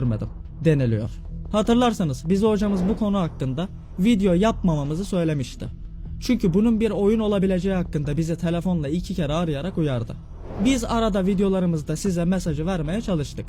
görmedim deniliyor. Hatırlarsanız bize hocamız bu konu hakkında video yapmamamızı söylemişti. Çünkü bunun bir oyun olabileceği hakkında bizi telefonla iki kere arayarak uyardı. Biz arada videolarımızda size mesajı vermeye çalıştık.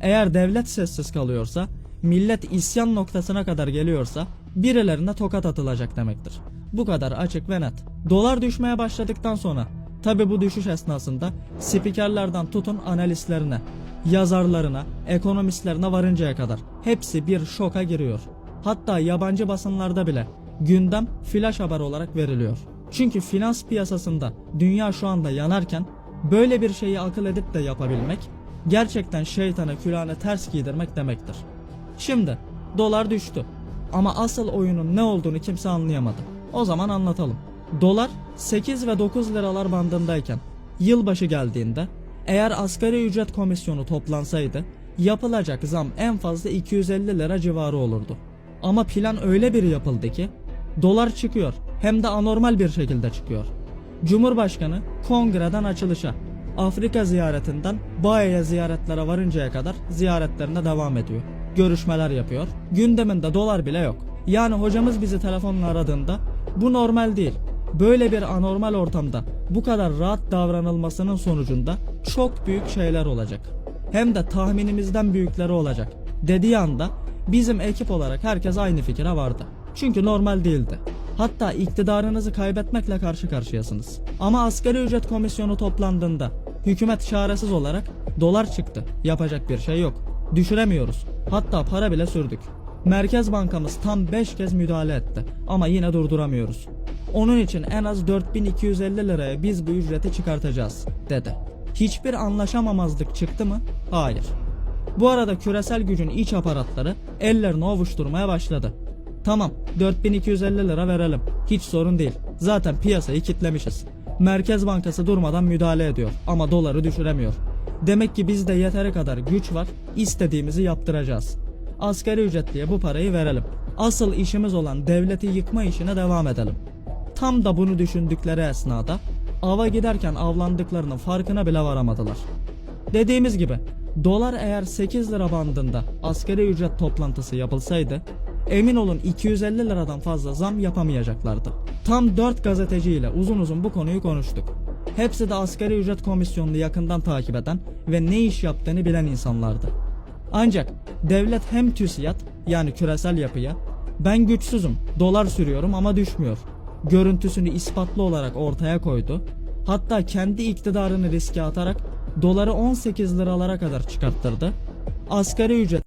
Eğer devlet sessiz kalıyorsa, millet isyan noktasına kadar geliyorsa birilerine tokat atılacak demektir. Bu kadar açık ve net. Dolar düşmeye başladıktan sonra tabi bu düşüş esnasında spikerlerden tutun analistlerine, yazarlarına, ekonomistlerine varıncaya kadar hepsi bir şoka giriyor. Hatta yabancı basınlarda bile gündem flash haber olarak veriliyor. Çünkü finans piyasasında dünya şu anda yanarken böyle bir şeyi akıl edip de yapabilmek gerçekten şeytana külahını ters giydirmek demektir. Şimdi dolar düştü ama asıl oyunun ne olduğunu kimse anlayamadı. O zaman anlatalım. Dolar 8 ve 9 liralar bandındayken yılbaşı geldiğinde eğer asgari ücret komisyonu toplansaydı yapılacak zam en fazla 250 lira civarı olurdu. Ama plan öyle bir yapıldı ki dolar çıkıyor hem de anormal bir şekilde çıkıyor. Cumhurbaşkanı kongreden açılışa, Afrika ziyaretinden Baye'ye ziyaretlere varıncaya kadar ziyaretlerine devam ediyor. Görüşmeler yapıyor. Gündeminde dolar bile yok. Yani hocamız bizi telefonla aradığında bu normal değil. Böyle bir anormal ortamda bu kadar rahat davranılmasının sonucunda çok büyük şeyler olacak. Hem de tahminimizden büyükleri olacak. Dediği anda bizim ekip olarak herkes aynı fikre vardı. Çünkü normal değildi. Hatta iktidarınızı kaybetmekle karşı karşıyasınız. Ama asgari ücret komisyonu toplandığında hükümet çaresiz olarak dolar çıktı. Yapacak bir şey yok. Düşüremiyoruz. Hatta para bile sürdük. Merkez Bankamız tam 5 kez müdahale etti ama yine durduramıyoruz. Onun için en az 4250 liraya biz bu ücreti çıkartacağız dedi. Hiçbir anlaşamamazlık çıktı mı? Hayır. Bu arada küresel gücün iç aparatları ellerini ovuşturmaya başladı. Tamam 4250 lira verelim. Hiç sorun değil. Zaten piyasayı kitlemişiz. Merkez Bankası durmadan müdahale ediyor ama doları düşüremiyor. Demek ki bizde yeteri kadar güç var. istediğimizi yaptıracağız. Asgari ücretliye bu parayı verelim. Asıl işimiz olan devleti yıkma işine devam edelim. Tam da bunu düşündükleri esnada ava giderken avlandıklarının farkına bile varamadılar. Dediğimiz gibi dolar eğer 8 lira bandında asgari ücret toplantısı yapılsaydı emin olun 250 liradan fazla zam yapamayacaklardı. Tam 4 gazeteciyle uzun uzun bu konuyu konuştuk. Hepsi de asgari ücret komisyonunu yakından takip eden ve ne iş yaptığını bilen insanlardı. Ancak devlet hem TÜSİAD yani küresel yapıya ben güçsüzüm dolar sürüyorum ama düşmüyor görüntüsünü ispatlı olarak ortaya koydu. Hatta kendi iktidarını riske atarak doları 18 liralara kadar çıkarttırdı. Asgari ücret